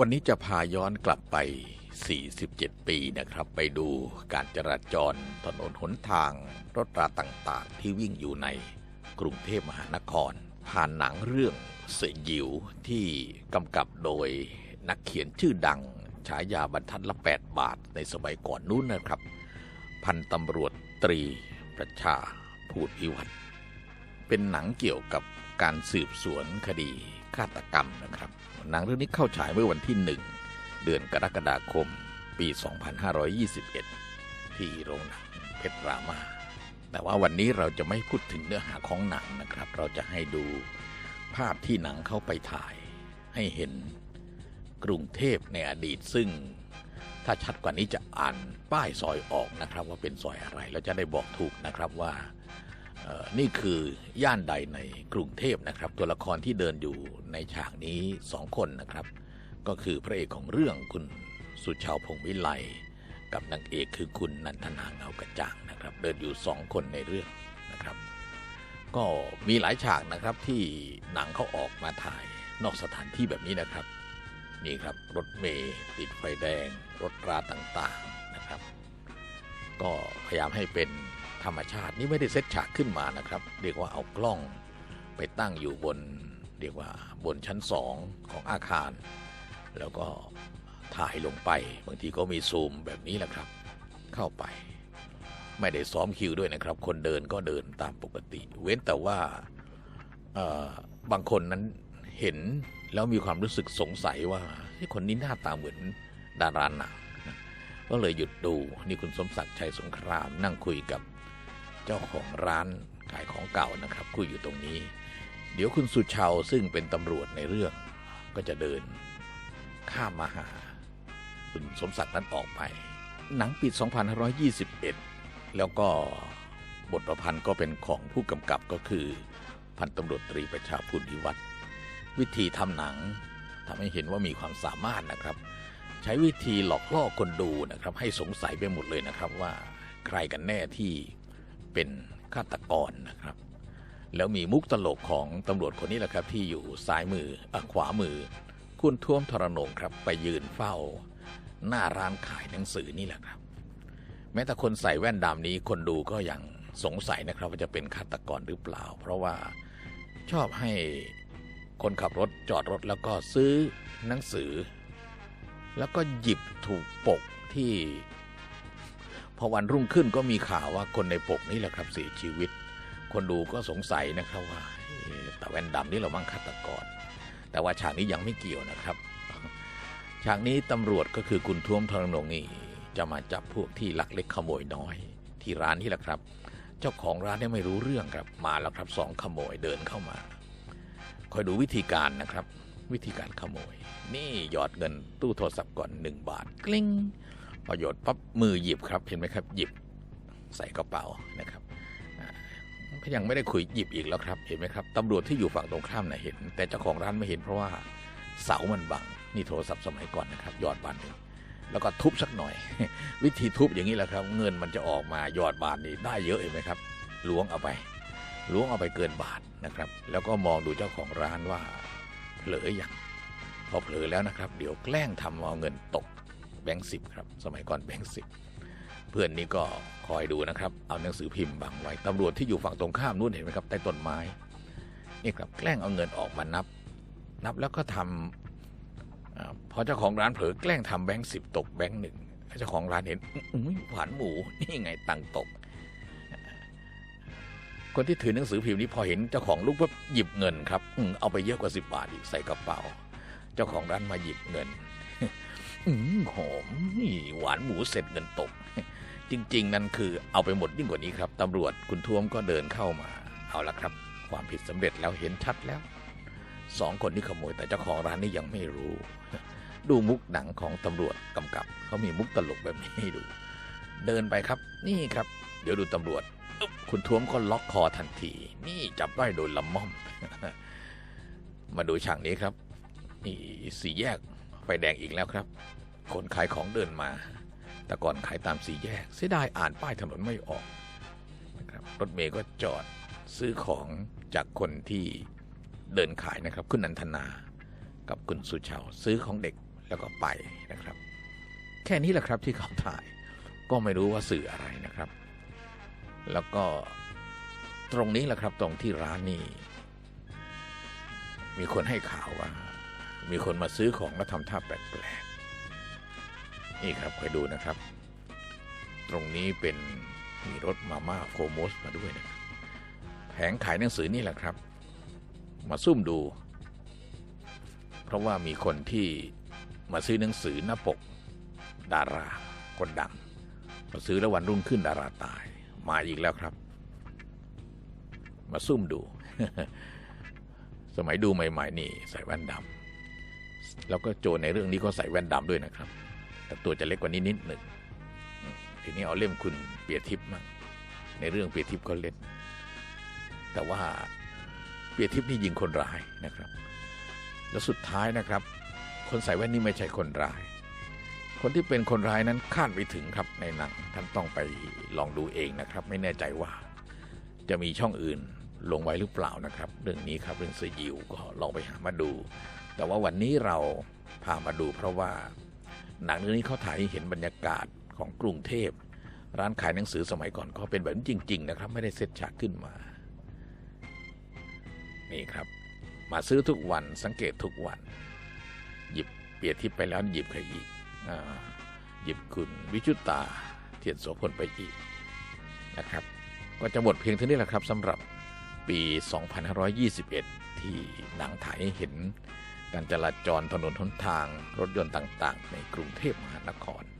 วันนี้จะพาย้อนกลับไป 47 ปีนะครับ ไปดูการจราจรถนนหนทาง รถราต่างๆ ที่วิ่งอยู่ในกรุงเทพมหานคร ผ่านหนังเรื่องเสยหยิวที่กำกับโดยนักเขียนชื่อดัง ฉายาบรรทัดละ 8 บาทในสมัยก่อนนู้นนะครับ พันตำรวจตรีประชาพูดพิวัตรเป็นหนังเกี่ยวกับการสืบสวนคดี ฆาตกรรมนะครับ หนังเรื่องนี้เข้าฉายเมื่อวันที่หนึ่งเดือนกรกฎาคม ปี 2521 ที่โรงหนังเพชรรามา แต่ว่าวันนี้เราจะไม่พูดถึงเนื้อหาของหนังนะครับ เราจะให้ดูภาพที่หนังเข้าไปถ่ายให้เห็นกรุงเทพในอดีตซึ่งถ้าชัดกว่านี้จะอ่านป้ายซอยออกนะครับ ว่าเป็นซอยอะไรเราจะได้บอกถูกนะครับว่า นี่คือย่านใดในกรุงเทพนะครับ ตัวละครที่เดินอยู่ในฉากนี้สองคนนะครับ ก็คือพระเอกของเรื่องคุณสุชาวพงษ์วิไลกับนางเอกคือคุณนันทนาเงากระจ่างนะครับ เดินอยู่สองคนในเรื่องนะครับ ก็มีหลายฉากนะครับที่หนังเขาออกมาถ่ายนอกสถานที่แบบนี้นะครับ นี่ครับรถเมย์ติดไฟแดง รถราต่างๆนะครับ ก็พยายามให้เป็น ธรรมชาตินี่ไม่ได้เซตฉากขึ้นมานะครับ เรียกว่าเอากล้องไปตั้งอยู่บน เรียกว่าบนชั้นสองของอาคาร แล้วก็ถ่ายลงไป บางทีก็มีซูมแบบนี้แหละครับ เข้าไป ไม่ได้ซ้อมคิวด้วยนะครับ คนเดินก็เดินตามปกติ เว้นแต่ว่าบางคนนั้นเห็นแล้วมีความรู้สึกสงสัยว่าเฮ้ยคนนี้หน้าตาเหมือนดาราหนังนะก็เลยหยุดดูนี่คุณสมศักดิ์ชัยสงครามนั่งคุยกับ เจ้าของร้านขายของเก่านะครับคุยอยู่ตรงนี้ เดี๋ยวคุณสุชาวซึ่งเป็นตำรวจในเรื่อง ก็จะเดิน ข้ามมาหา คุณสมศักดิ์นั้นออกไป หนังปิด 2521 แล้วก็บทประพันธ์ก็เป็นของผู้กำกับก็คือพันตำรวจตรีประชาพุทธิวัฒน์วิธีทำหนังทำให้เห็นว่ามีความสามารถนะครับ ใช้วิธีหลอกล่อคนดูนะครับ ให้สงสัยไปหมดเลยนะครับว่าใครกันแน่ที่ เป็นฆาตกรนะครับ แล้วมีมุกตลกของตำรวจคนนี้แหละครับ ที่อยู่ซ้ายมืออขวามือ คุณท่วมทรนงครับ ไปยืนเฝ้า หน้าร้านขายหนังสือนี่แหละครับ แม้แต่คนใส่แว่นดำนี้คนดูก็ยังสงสัยนะครับ ว่าจะเป็นฆาตกรหรือเปล่า เพราะว่าชอบให้คนขับรถจอดรถแล้วก็ซื้อหนังสือ แล้วก็หยิบถูกปกที่ พอวันรุ่งขึ้นก็มีข่าวว่าคนในปกนี่แหละครับเสียชีวิต คนดูก็สงสัยนะครับว่าเอ๊ะแต่แว่นดำนี่เราบ้างฆาตกร แต่ว่าฉากนี้ยังไม่เกี่ยวนะครับฉากนี้ตำรวจก็คือคุณท่วมทรนงนี่จะมาจับพวกที่ลักเล็กขโมยน้อย ที่ร้านนี่แหละครับ เจ้าของร้านเนี่ยไม่รู้เรื่องครับมาแล้วครับสองขโมยเดินเข้ามา คอยดูวิธีการนะครับ วิธีการขโมย นี่หยอดเงินตู้โทรศัพท์ก่อนหนึ่งบาทกลิ้ง พอหยอดปั๊บมือหยิบครับเห็นไหมครับ หยิบใส่กระเป๋านะครับก็ยังไม่ได้คุยหยิบอีกแล้วครับ เห็นไหมครับตำรวจที่อยู่ฝั่งตรงข้ามน่ะเห็น แต่เจ้าของร้านไม่เห็นเพราะว่าเสามันบังนี่โทรศัพท์สมัยก่อนนะครับหยอดบาทหนึ่งแล้วก็ทุบสักหน่อย วิธีทุบอย่างนี้แหละครับ เงินมันจะออกมาหยอดบาทนี่ได้เยอะเห็นไหมครับล้วงเอาไปล้วงเอาไปเกินบาทนะครับ แล้วก็มองดูเจ้าของร้านว่าเผลออย่างพอเผลอแล้วนะครับ เดี๋ยวแกล้งทำเอาเงินตก แบงค์สิบครับ สมัยก่อนแบงค์สิบเพื่อนนี่ก็คอยดูนะครับ เอาหนังสือพิมพ์บังไว้ตำรวจที่อยู่ฝั่งตรงข้ามนู่นเห็นไหมครับใต้ต้นไม้นี่ครับแกล้งเอาเงินออกมานับ นับแล้วก็ทำอาพอเจ้าของร้านเผลอแกล้งทำแบงค์สิบตกแบงค์หนึ่งเจ้าของร้านเห็นอุ้ยหวานหมูนี่ไงตังตก คนที่ถือหนังสือพิมพ์นี้พอเห็นเจ้าของลูกปุ๊บหยิบเงินครับอืมเอาไปเยอะกว่าสิบบาทอีกใส่กระเป๋า เจ้าของร้านมาหยิบเงิน อืมหอมนี่หวานหมูเสร็จเงินตก จริง ๆ นั่นคือเอาไปหมดยิ่งกว่านี้ครับตำรวจคุณท้วมก็เดินเข้ามา เอาละครับ ความผิดสำเร็จแล้วเห็นชัดแล้วสองคนที่ขโมยแต่เจ้าของร้านนี่ยังไม่รู้ ดูมุกหนังของตำรวจกำกับเขามีมุกตลกแบบนี้ให้ดู เดินไปครับ นี่ครับ เดี๋ยวดูตำรวจคุณท้วมก็ล็อกคอทันที นี่จับได้โดยลำม่อม มาดูฉากนี้ครับนี่สี่แยก ไฟแดงอีกแล้วครับ คนขายของเดินมา แต่ก่อนขายตามสี่แยก เสียดายอ่านป้ายถนนไม่ออกนะครับรถเมย์ก็จอดซื้อของจากคนที่เดินขายนะครับ คุณนันทนา กับคุณสุชาว ซื้อของเด็กแล้วก็ไปนะครับ แค่นี้แหละครับที่เขาถ่าย ก็ไม่รู้ว่าสื่ออะไรนะครับ แล้วก็ตรงนี้แหละครับตรงที่ร้านนี่มีคนให้ข่าวว่า มีคนมาซื้อของแล้วทำท่าแปลกๆ นี่ครับคอยดูนะครับ ตรงนี้เป็นมีรถมาม่าโฟโมสมาด้วยนะครับแผงขายหนังสือนี่แหละครับ มาซุ่มดู เพราะว่ามีคนที่มาซื้อหนังสือหน้าปก ดาราคนดังมาซื้อแล้ววันรุ่งขึ้นดาราตาย มาอีกแล้วครับ มาซุ่มดู สมัยดูใหม่ ๆ นี่ใส่แว่นดำ แล้วก็โจในเรื่องนี้ก็ใส่แว่นดำด้วยนะครับ แต่ตัวจะเล็กกว่านี้นิดหนึ่งอืมทีนี้เอาเล่มคุณเปียทิพย์มั่งในเรื่องเปียทิพย์ก็เล่น แต่ว่าเปียทิพย์นี่ยิงคนร้ายนะครับ แล้วสุดท้ายนะครับ คนใส่แว่นนี่ไม่ใช่คนร้าย คนที่เป็นคนร้ายนั้นคาดไปถึงครับในหนังท่านต้องไปลองดูเองนะครับ ไม่แน่ใจว่าจะมีช่องอื่นลงไว้หรือเปล่านะครับ เรื่องนี้ครับเรื่องเสยิวก็ลองไปหามาดู แต่ว่าวันนี้เราพามาดูเพราะว่า หนังเรื่องนี้เขาถ่ายให้เห็นบรรยากาศของกรุงเทพ ร้านขายหนังสือสมัยก่อนก็เป็นแบบนี้จริง ๆ นะครับ ไม่ได้เซตฉากขึ้นมา นี่ครับ มาซื้อทุกวันสังเกตทุกวัน หยิบเปียทิพไปแล้วหยิบใครอีกอหยิบคุณวิชุตา เทียนโสพลไปอีกนะครับ ก็จะหมดเพียงเท่านี้แหละครับสำหรับปี 2521 ที่หนังถ่ายให้เห็น การจราจรถนนหนทางรถยนต์ต่าง ๆ ในกรุงเทพมหานคร